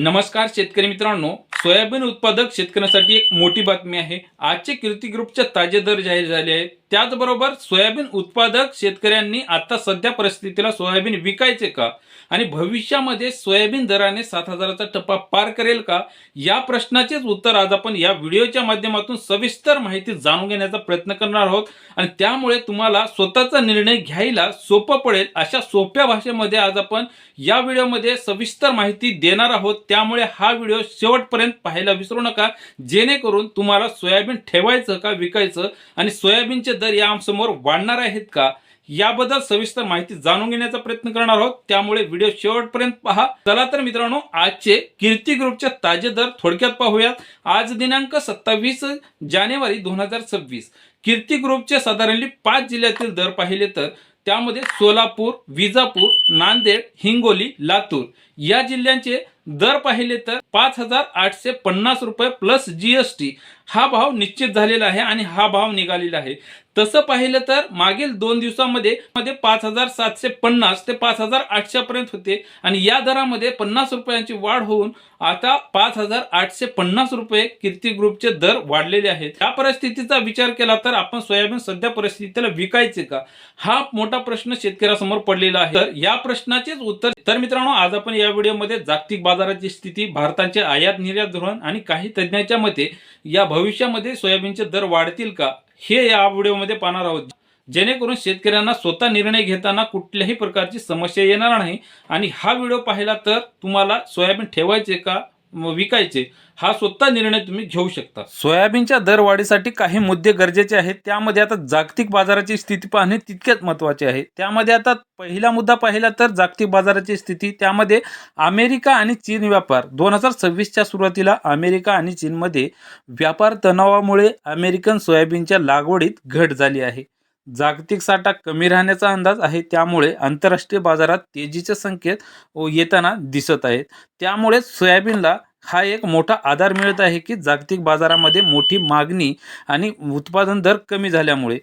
नमस्कार शेतकरी मित्रांनो सोयाबीन उत्पादक शेतकऱ्यांसाठी एक मोठी बातमी आहे. आजचे कीर्ती ग्रुपचे ताजे दर जाहीर झाले आहेत. त्याचबरोबर सोयाबीन उत्पादक शेतकऱ्यांनी आता सध्या परिस्थितीला सोयाबीन विकायचे का? आणि भविष्यामध्ये सोयाबीन दराने सात हजाराचा टप्पा पार करेल का? या प्रश्नाचेच उत्तर आज आपण या व्हिडिओच्या माध्यमातून सविस्तर माहिती जाणून घेण्याचा प्रयत्न करणार आहोत. आणि त्यामुळे तुम्हाला स्वतःचा निर्णय घ्यायला सोपं पडेल अशा सोप्या भाषेमध्ये आज आपण या व्हिडिओमध्ये सविस्तर माहिती देणार आहोत. त्यामुळे हा व्हिडिओ शेवटपर्यंत पाहायला विसरू नका. जेणेकरून तुम्हाला सोयाबीन ठेवायचं का विकायचं? आणि सोयाबीनचे दर यासमोर वाढणार आहेत का? याबद्दल सविस्तर माहिती जाणून घेण्याचा प्रयत्न करणार आहोत. त्यामुळे व्हिडिओ शेवटपर्यंत पहा. चला तर मित्रांनो आजचे कीर्ती ग्रुपचे ताजे दर थोडक्यात पाहूयात. आज दिनांक सत्तावीस जानेवारी दोन हजार सव्वीस. कीर्ती ग्रुपचे साधारणली पाच जिल्ह्यातील दर पाहिले तर त्यामध्ये सोलापूर विजापूर नांदेड हिंगोली लातूर या जिल्ह्यांचे दर पाहिले तर पाच हजार आठशे पन्नास रुपये प्लस जीएसटी हा भाव निश्चित झालेला आहे आणि हा भाव निघालेला आहे. तसं पाहिलं तर मागील दोन दिवसामध्ये मध्ये पाच हजार सातशे पन्नास ते पाच हजार आठशे पर्यंत होते आणि या दरामध्ये पन्नास रुपयांची वाढ होऊन आता पाच हजार आठशे पन्नास रुपये कीर्ती ग्रुपचे दर वाढलेले आहेत. या परिस्थितीचा विचार केला तर आपण सोयाबीन सध्या परिस्थितीला विकायचे का? हा मोठा प्रश्न शेतकऱ्यासमोर पडलेला आहे. तर या प्रश्नाचेच उत्तर तर मित्रांनो आज आपण या व्हिडिओमध्ये जागतिक बाजाराची स्थिती भारताचे आयात निर्यात धोरण आणि काही तज्ज्ञांच्या मते या भविष्यामध्ये सोयाबीनचे दर वाढतील का हे या व्हिडिओमध्ये पाहणार आहोत. जेणेकरून शेतकऱ्यांना स्वतः निर्णय घेताना कुठल्याही प्रकारची समस्या येणार नाही. आणि हा व्हिडिओ पाहिला तर तुम्हाला सोयाबीन ठेवायचे का विकायचे हा स्वतः निर्णय तुम्ही घेऊ शकता. सोयाबीनच्या दरवाढीसाठी काही मुद्दे गरजेचे आहेत. त्यामध्ये आता जागतिक बाजाराची स्थिती पाहणे तितकेच महत्त्वाचे आहे. त्यामध्ये आता पहिला मुद्दा पाहिला तर जागतिक बाजाराची स्थिती. त्यामध्ये अमेरिका आणि चीन व्यापार. दोन हजार सव्वीसच्या सुरुवातीला अमेरिका आणि चीनमध्ये व्यापार तणावामुळे अमेरिकन सोयाबीनच्या लागवडीत घट झाली आहे. जागतिक साठा कमी राहण्याचा अंदाज आहे त्यामुळे आंतरराष्ट्रीय बाजारात तेजीचे संकेत व येताना दिसत आहेत. त्यामुळे सोयाबीनला हा एक मोठा आधार मिळत आहे की जागतिक बाजारामध्ये मोठी मागणी आणि उत्पादन दर कमी झाल्यामुळे.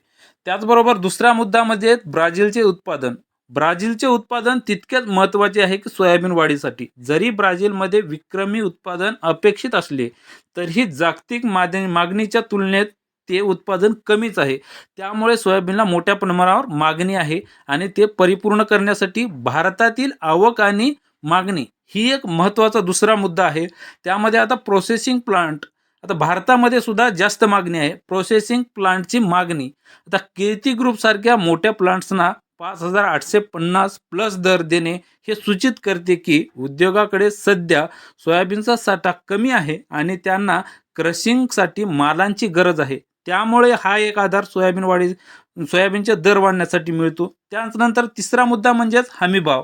त्याचबरोबर दुसरा मुद्दा म्हणजे ब्राझीलचे उत्पादन. ब्राझीलचे उत्पादन तितकेच महत्त्वाचे आहे की सोयाबीन वाढीसाठी. जरी ब्राझीलमध्ये विक्रमी उत्पादन अपेक्षित असले तरीही जागतिक माद- मागणीच्या तुलनेत ते उत्पादन कमीच आहे. त्यामुळे सोयाबीनला मोठ्या प्रमाणावर मागणी आहे आणि ते परिपूर्ण करण्यासाठी भारतातील आवक आणि मागणी ही एक महत्त्वाचा दुसरा मुद्दा आहे. त्यामध्ये आता प्रोसेसिंग प्लांट आता भारतामध्ये सुद्धा जास्त मागणी आहे. प्रोसेसिंग प्लांटची मागणी आता कीर्ती ग्रुपसारख्या मोठ्या प्लांट्सना पाच हजार आठशे पन्नास प्लस दर देणे हे सूचित करते की उद्योगाकडे सध्या सोयाबीनचा साठा कमी आहे आणि त्यांना क्रशिंगसाठी मालांची गरज आहे. त्यामुळे हा एक आधार सोयाबीन वाढी सोयाबीनचे दर वाढण्यासाठी मिळतो. त्यानंतर तिसरा मुद्दा म्हणजेच हमीभाव.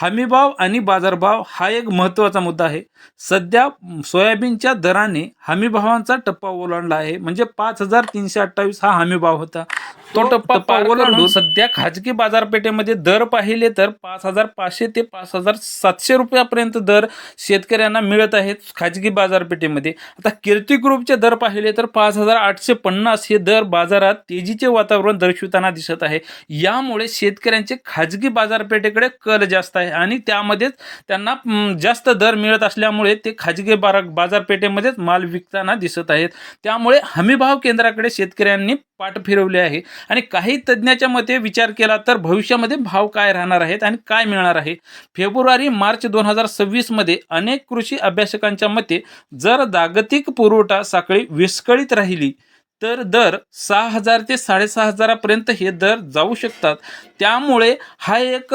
हमीभाव आणि बाजारभाव हा एक महत्त्वाचा मुद्दा आहे. सध्या सोयाबीनच्या दराने हमीभावांचा टप्पा ओलांडला आहे. म्हणजे पाच हजार तीनशे अठ्ठावीस हा हमीभाव होता. तो टप्पा ओलांडून सध्या खाजगी बाजारपेठेमध्ये दर पाहिले तर पाच हजार पाचशे ते पाच हजार सातशे रुपयापर्यंत दर शेतकऱ्यांना मिळत आहेत खाजगी बाजारपेठेमध्ये. आता कीर्ती ग्रुपचे दर पाहिले तर पाच हजार आठशे पन्नास हे दर बाजारात तेजीचे वातावरण दर्शवताना दिसत आहे. यामुळे शेतकऱ्यांचे खाजगी बाजारपेठेकडे कल जास्त आहे आणि त्यामध्येच त्यांना जास्त दर मिळत असल्यामुळे ते खाजगी बारा बाजारपेठेमध्येच माल विकताना दिसत आहेत. त्यामुळे हमीभाव केंद्राकडे शेतकऱ्यांनी पाठ फिरवले आहे. आणि काही तज्ज्ञाच्या मते विचार केला तर भविष्यामध्ये भाव काय राहणार आहेत आणि काय मिळणार आहे? फेब्रुवारी मार्च दोन हजार सव्वीसमध्ये अनेक कृषी अभ्यासकांच्या मते जर जागतिक पुरवठा साखळी विस्कळीत राहिली तर दर सहा हजार ते साडेसहा हजारापर्यंत हे दर जाऊ शकतात. त्यामुळे हा एक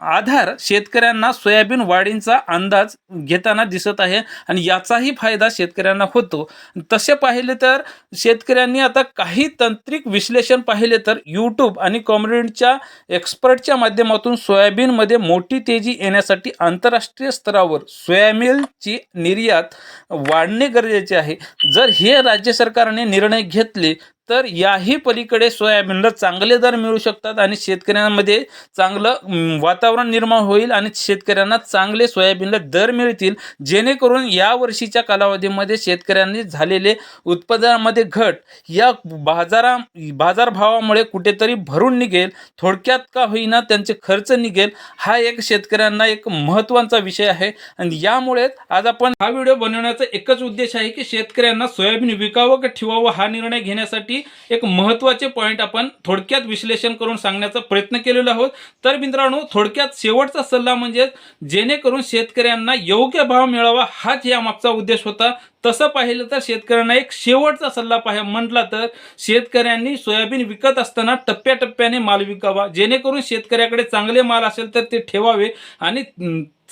आधार शेतकऱ्यांना सोयाबीन वाढींचा अंदाज घेताना दिसत आहे आणि याचाही फायदा शेतकऱ्यांना होतो. तसे पाहिले तर शेतकऱ्यांनी आता काही तांत्रिक विश्लेषण पाहिले तर यूट्यूब आणि कॉम्रेडच्या एक्सपर्टच्या माध्यमातून सोयाबीनमध्ये मोठी तेजी येण्यासाठी आंतरराष्ट्रीय स्तरावर सोयाबीनची निर्यात वाढणे गरजेचे आहे. जर हे राज्य सरकारने निर्णय घेतले तर याही पलीकडे सोयाबीनला चांगले दर मिळू शकतात आणि शेतकऱ्यांमध्ये चांगलं वातावरण निर्माण होईल आणि शेतकऱ्यांना चांगले सोयाबीनला दर मिळतील जेणेकरून या वर्षीच्या कालावधीमध्ये शेतकऱ्यांनी झालेले उत्पादनामध्ये घट या बाजारा बाजारभावामुळे कुठेतरी भरून निघेल थोडक्यात का होईना त्यांचे खर्च निघेल हा एक शेतकऱ्यांना एक महत्त्वाचा विषय आहे. आणि यामुळेच आज आपण हा व्हिडिओ बनवण्याचा एकच उद्देश आहे की शेतकऱ्यांना सोयाबीन विकावं का ठेवावं हा निर्णय घेण्यासाठी एक महत्त्वाचे पॉईंट आपण थोडक्यात विश्लेषण करून सांगण्याचा प्रयत्न केलेला आहोत. तर मित्रांनो थोडक्यात शेवटचा सल्ला म्हणजे जेणेकरून शेतकऱ्यांना योग्य भाव मिळावा हाच यामागचा उद्देश होता. तसं पाहिलं तर शेतकऱ्यांना एक शेवटचा सल्ला पाहि म्हटला तर शेतकऱ्यांनी सोयाबीन विकत असताना टप्प्याटप्प्याने माल विकावा. जेणेकरून शेतकऱ्याकडे चांगले माल असेल तर ते ठेवावे आणि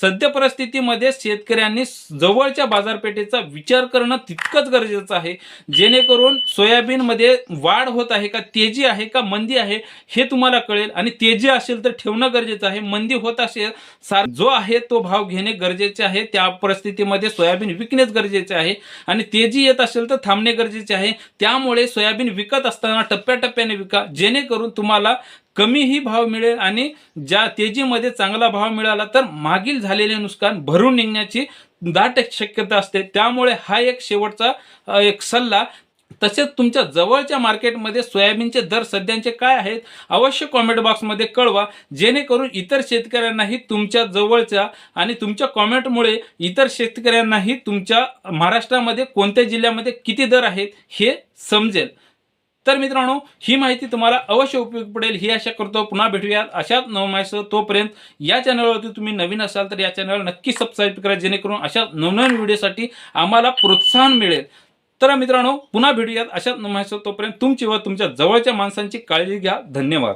सद्य परिस्थितीमध्ये शेतकऱ्यांनी जवळच्या बाजारपेठेचा विचार करणं तितकंच गरजेचं आहे. जेणेकरून सोयाबीनमध्ये वाढ होत आहे का तेजी आहे का मंदी आहे हे तुम्हाला कळेल आणि तेजी असेल तर ठेवणं गरजेचं आहे. मंदी होत असेल सार जो आहे तो भाव घेणे गरजेचे आहे. त्या परिस्थितीमध्ये सोयाबीन विकणेच गरजेचे आहे. आणि तेजी येत असेल तर थांबणे गरजेचे आहे. त्यामुळे सोयाबीन विकत असताना टप्प्याटप्प्याने विका. जेणेकरून तुम्हाला कमीही भाव मिळेल आणि ज्या तेजीमध्ये चांगला भाव मिळाला तर मागील झालेले नुकसान भरून निघण्याची दाट शक्यता असते. त्यामुळे हा एक शेवटचा एक सल्ला. तसेच तुमच्या जवळच्या मार्केटमध्ये सोयाबीनचे दर सध्याचे काय आहेत अवश्य कॉमेंट बॉक्समध्ये कळवा. जेणेकरून इतर शेतकऱ्यांनाही तुमच्या जवळच्या आणि तुमच्या कॉमेंटमुळे इतर शेतकऱ्यांनाही तुमच्या महाराष्ट्रामध्ये कोणत्या जिल्ह्यामध्ये किती दर आहेत हे समजेल. तर मित्रांनो ही माहिती तुम्हाला अवश्य उपयोग पडेल. ही आशा करतो पुन्हा भेटूयात अशाच नवमाहिती तोपर्यंत. या चॅनलवरती तुम्ही नवीन असाल तर या चॅनल नक्की सबस्क्राईब करा जेणेकरून अशा नवनवीन व्हिडिओसाठी आम्हाला प्रोत्साहन मिळेल. तर मित्रांनो पुन्हा भेटूयात. अशाच नवमाहिती तोपर्यंत तुमची व तुमच्या जवळच्या माणसांची काळजी घ्या. धन्यवाद.